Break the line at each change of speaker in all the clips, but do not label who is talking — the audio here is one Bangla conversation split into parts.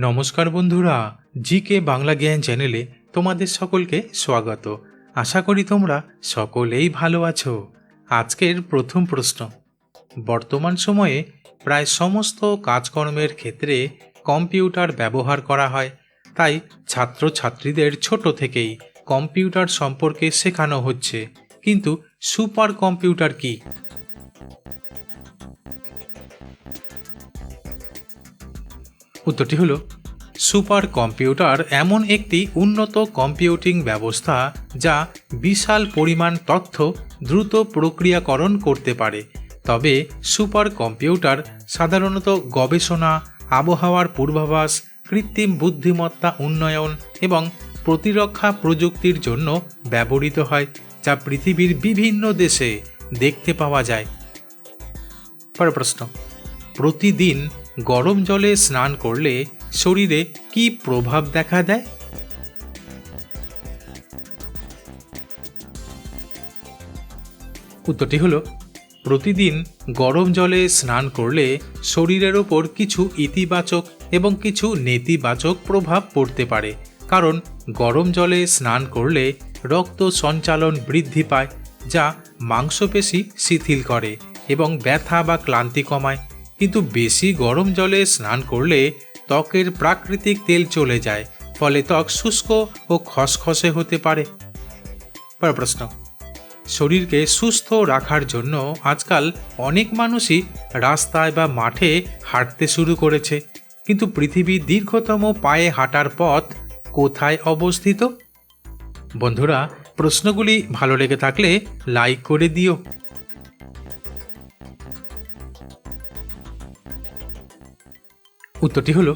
নমস্কার বন্ধুরা জি কে বাংলা জ্ঞান চ্যানেলে তোমাদের সকলকে স্বাগত। আশা করি তোমরা সকলেই ভালো আছো। আজকের প্রথম প্রশ্ন। বর্তমান সময়ে প্রায় সমস্ত কাজকর্মের ক্ষেত্রে কম্পিউটার ব্যবহার করা হয়, তাই ছাত্রছাত্রীদের ছোট থেকেই কম্পিউটার সম্পর্কে শেখানো হচ্ছে। কিন্তু সুপার কম্পিউটার কি? উত্তরটি হলো সুপার কম্পিউটার এমন একটি উন্নত কম্পিউটিং ব্যবস্থা যা বিশাল পরিমাণ তথ্য দ্রুত প্রক্রিয়াকরণ করতে পারে। তবে সুপার কম্পিউটার সাধারণত গবেষণা, আবহাওয়ার পূর্বাভাস, কৃত্রিম বুদ্ধিমত্তা উন্নয়ন এবং প্রতিরক্ষা প্রযুক্তির জন্য ব্যবহৃত হয়, যা পৃথিবীর বিভিন্ন দেশে দেখতে পাওয়া যায়। পরের প্রশ্ন, প্রতিদিন গরম জলে স্নান করলে শরীরে কি প্রভাব দেখা দেয়? উত্তরটি হলো, প্রতিদিন গরম জলে স্নান করলে শরীরের ওপর কিছু ইতিবাচক এবং কিছু নেতিবাচক প্রভাব পড়তে পারে। কারণ গরম জলে স্নান করলে রক্ত সঞ্চালন বৃদ্ধি পায়, যা মাংসপেশি শিথিল করে এবং ব্যথা বা ক্লান্তি কমায়। কিন্তু বেশি গরম জলে স্নান করলে ত্বকের প্রাকৃতিক তেল চলে যায়, ফলে ত্বক শুষ্ক ও খসখসে হতে পারে। প্রশ্ন, শরীরকে সুস্থ রাখার জন্য আজকাল অনেক মানুষই রাস্তায় বা মাঠে হাঁটতে শুরু করেছে। কিন্তু পৃথিবীর দীর্ঘতম পায়ে হাঁটার পথ কোথায় অবস্থিত? বন্ধুরা, প্রশ্নগুলি ভালো লেগে থাকলে লাইক করে দিও। উত্তরটি হলো,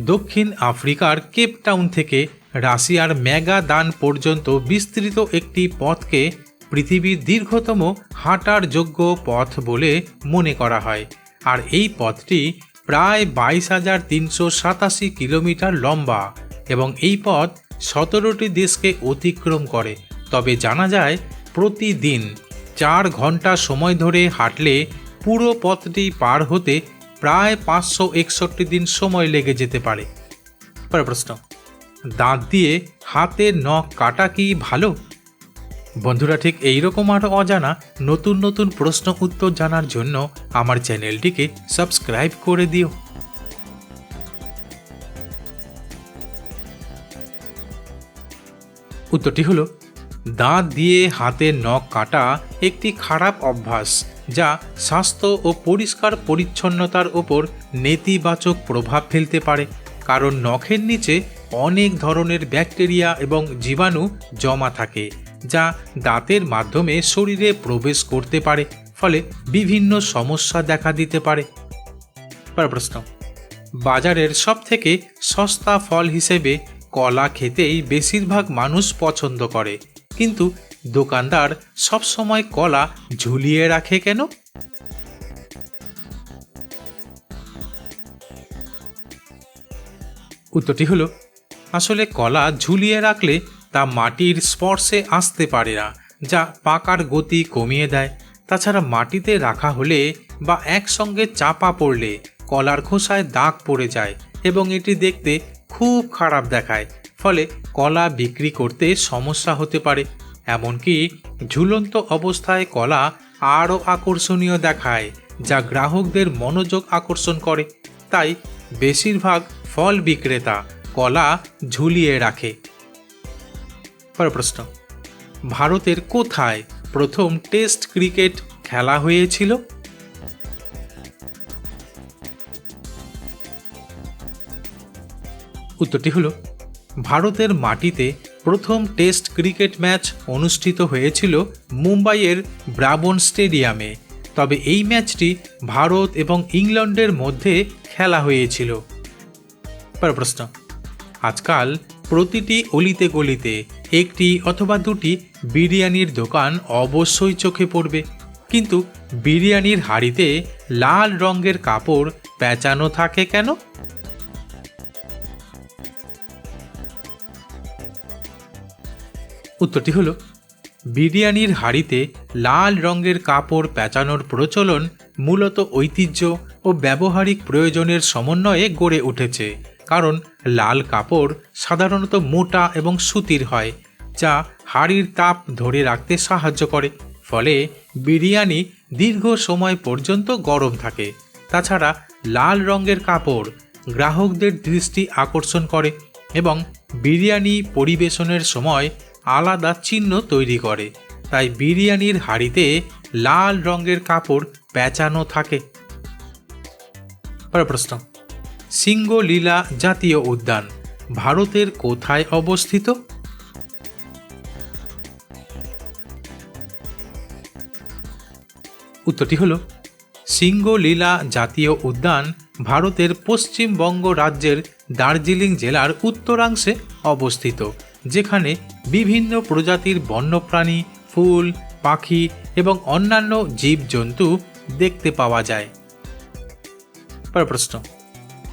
দক্ষিণ আফ্রিকার কেপ টাউন থেকে রাশিয়ার ম্যাগা দান পর্যন্ত বিস্তৃত একটি পথকে পৃথিবীর দীর্ঘতম হাঁটার যোগ্য পথ বলে মনে করা হয়। আর এই পথটি প্রায় বাইশ হাজার তিনশো সাতাশি কিলোমিটার লম্বা এবং এই পথ সতেরোটি দেশকে অতিক্রম করে। তবে জানা যায়, প্রতিদিন চার ঘণ্টা সময় ধরে হাঁটলে পুরো পথটি পার হতে প্রায় পাঁচশো একষট্টি দিন সময় লেগে যেতে পারে। পরের প্রশ্ন, দাঁত দিয়ে হাতের নখ কাটা কি ভালো? বন্ধুরা, ঠিক এইরকম আরও অজানা নতুন নতুন প্রশ্ন উত্তর জানার জন্য আমার চ্যানেলটিকে সাবস্ক্রাইব করে দিও। উত্তরটি হলো, দাঁত দিয়ে হাতের নখ কাটা একটি খারাপ অভ্যাস। যা স্বাস্থ্য ও পরিষ্কার পরিচ্ছন্নতার ওপর নেতিবাচক প্রভাব ফেলতে পারে, কারণ নখের নিচে অনেক ধরনের ব্যাকটেরিয়া এবং জীবাণু জমা থাকে, যা দাঁতের মাধ্যমে শরীরে প্রবেশ করতে পারে, ফলে বিভিন্ন সমস্যা দেখা দিতে পারে। প্রশ্ন, বাজারের সবথেকে সস্তা ফল হিসেবে কলা খেতেই বেশিরভাগ মানুষ পছন্দ করে, কিন্তু দোকানদার সবসময় কলা ঝুলিয়ে রাখে কেন? উত্তরটি হলো, আসলে কলা ঝুলিয়ে রাখলে তা মাটির স্পর্শে আসতে পারে না, যা পাকার গতি কমিয়ে দেয়। তাছাড়া মাটিতে রাখা হলে বা একসঙ্গে চাপা পড়লে কলার খোসায় দাগ পড়ে যায় এবং এটি দেখতে খুব খারাপ দেখায়, ফলে কলা বিক্রি করতে সমস্যা হতে পারে। এমনকি ঝুলন্ত অবস্থায় কলা আরও আকর্ষণীয় দেখায়, যা গ্রাহকদের মনোযোগ আকর্ষণ করে। তাই বেশিরভাগ ফল বিক্রেতা কলা ঝুলিয়ে রাখে। পরের প্রশ্ন। ভারতের কোথায় প্রথম টেস্ট ক্রিকেট খেলা হয়েছিল? উত্তরটি হল, ভারতের মাটিতে প্রথম টেস্ট ক্রিকেট ম্যাচ অনুষ্ঠিত হয়েছিল মুম্বাইয়ের ব্রাবন স্টেডিয়ামে। তবে এই ম্যাচটি ভারত এবং ইংল্যান্ডের মধ্যে খেলা হয়েছিল। প্রশ্ন। আজকাল প্রতিটি অলিতে গলিতে একটি অথবা দুটি বিরিয়ানির দোকান অবশ্যই চোখে পড়বে। কিন্তু বিরিয়ানির হাড়িতে লাল রঙের কাপড় পেঁচানো থাকে কেন? উত্তরটি হলো, বিরিয়ানির হাঁড়িতে লাল রঙের কাপড় পেঁচানোর প্রচলন মূলত ঐতিহ্য ও ব্যবহারিক প্রয়োজনের সমন্বয়ে গড়ে উঠেছে, কারণ লাল কাপড় সাধারণত মোটা এবং সুতির হয়, যা হাড়ির তাপ ধরে রাখতে সাহায্য করে, ফলে বিরিয়ানি দীর্ঘ সময় পর্যন্ত গরম থাকে। তাছাড়া লাল রঙের কাপড় গ্রাহকদের দৃষ্টি আকর্ষণ করে এবং বিরিয়ানি পরিবেশনের সময় আলাদা চিহ্ন তৈরি করে। তাই বিরিয়ানির হাড়িতে লাল রঙের কাপড় পেঁচানো থাকে। পরের প্রশ্ন। সিঙ্গলীলা জাতীয় উদ্যান ভারতের কোথায় অবস্থিত? উত্তরটি হল, সিঙ্গলীলা জাতীয় উদ্যান ভারতের পশ্চিমবঙ্গ রাজ্যের দার্জিলিং জেলার উত্তরাংশে অবস্থিত। যেখানে বিভিন্ন প্রজাতির বন্যপ্রাণী, ফুল, পাখি এবং অন্যান্য জীবজন্তু দেখতে পাওয়া যায়। প্রশ্ন,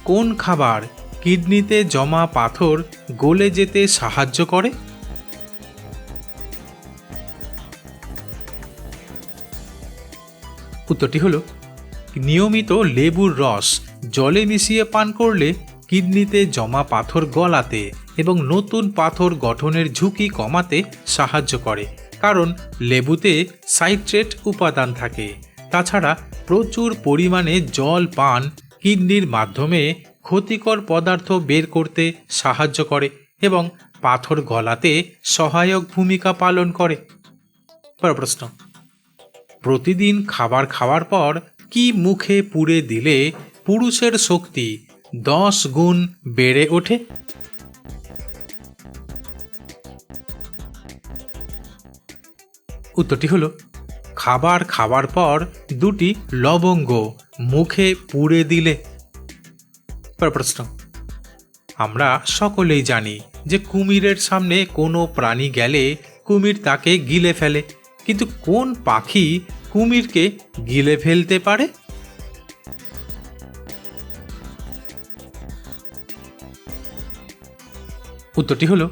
কোন খাবার কিডনিতে জমা পাথর গলে যেতে সাহায্য করে? উত্তরটি হল, নিয়মিত লেবুর রস জলে মিশিয়ে পান করলে কিডনিতে জমা পাথর গলাতে এবং নতুন পাথর গঠনের ঝুঁকি কমাতে সাহায্য করে, কারণ লেবুতে সাইট্রেট উপাদান থাকে। তাছাড়া প্রচুর পরিমাণে জল পান কিডনির মাধ্যমে ক্ষতিকর পদার্থ বের করতে সাহায্য করে এবং পাথর গলাতে সহায়ক ভূমিকা পালন করে। প্রশ্ন, প্রতিদিন খাবার খাওয়ার পর কি মুখে পুড়ে দিলে পুরুষের শক্তি দশ গুণ বেড়ে ওঠে? উত্তরটি হলো, খাবার খাওয়ার পর দুটি লবঙ্গ মুখে পুড়ে দিলে। প্রশ্ন, আমরা সকলেই জানি যে কুমিরের সামনে কোনো প্রাণী গেলে কুমির তাকে গিলে ফেলে, কিন্তু কোন পাখি কুমিরকে গিলে ফেলতে পারে? উত্তরটি হলো,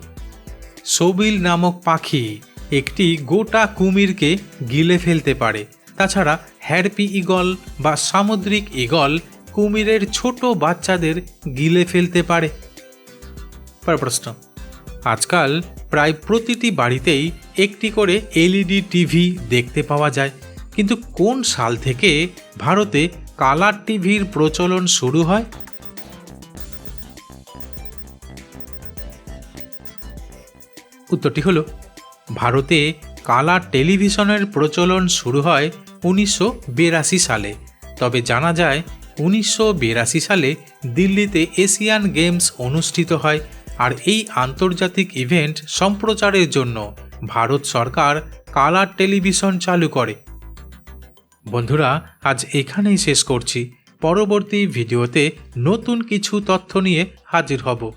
সবিল নামক পাখি একটি গোটা কুমিরকে গিলে ফেলতে পারে। তাছাড়া হ্যারপি ইগল বা সামুদ্রিক ইগল কুমিরের ছোট বাচ্চাদের গিলে ফেলতে পারে। প্রশ্ন। আজকাল প্রায় প্রতিটি বাড়িতেই একটি করে এলইডি টিভি দেখতে পাওয়া যায়। কিন্তু কোন সাল থেকে ভারতে কালার টিভির প্রচলন শুরু হয়? উত্তরটি হলো ভারতে কালার টেলিভিশনের প্রচলন শুরু হয় উনিশশো বিরাশি সালে। তবে জানা যায়, উনিশশো বিরাশি সালে দিল্লিতে এশিয়ান গেমস অনুষ্ঠিত হয় আর এই আন্তর্জাতিক ইভেন্ট সম্প্রচারের জন্য ভারত সরকার কালার টেলিভিশন চালু করে। বন্ধুরা, আজ এখানেই শেষ করছি। পরবর্তী ভিডিওতে নতুন কিছু তথ্য নিয়ে হাজির হব।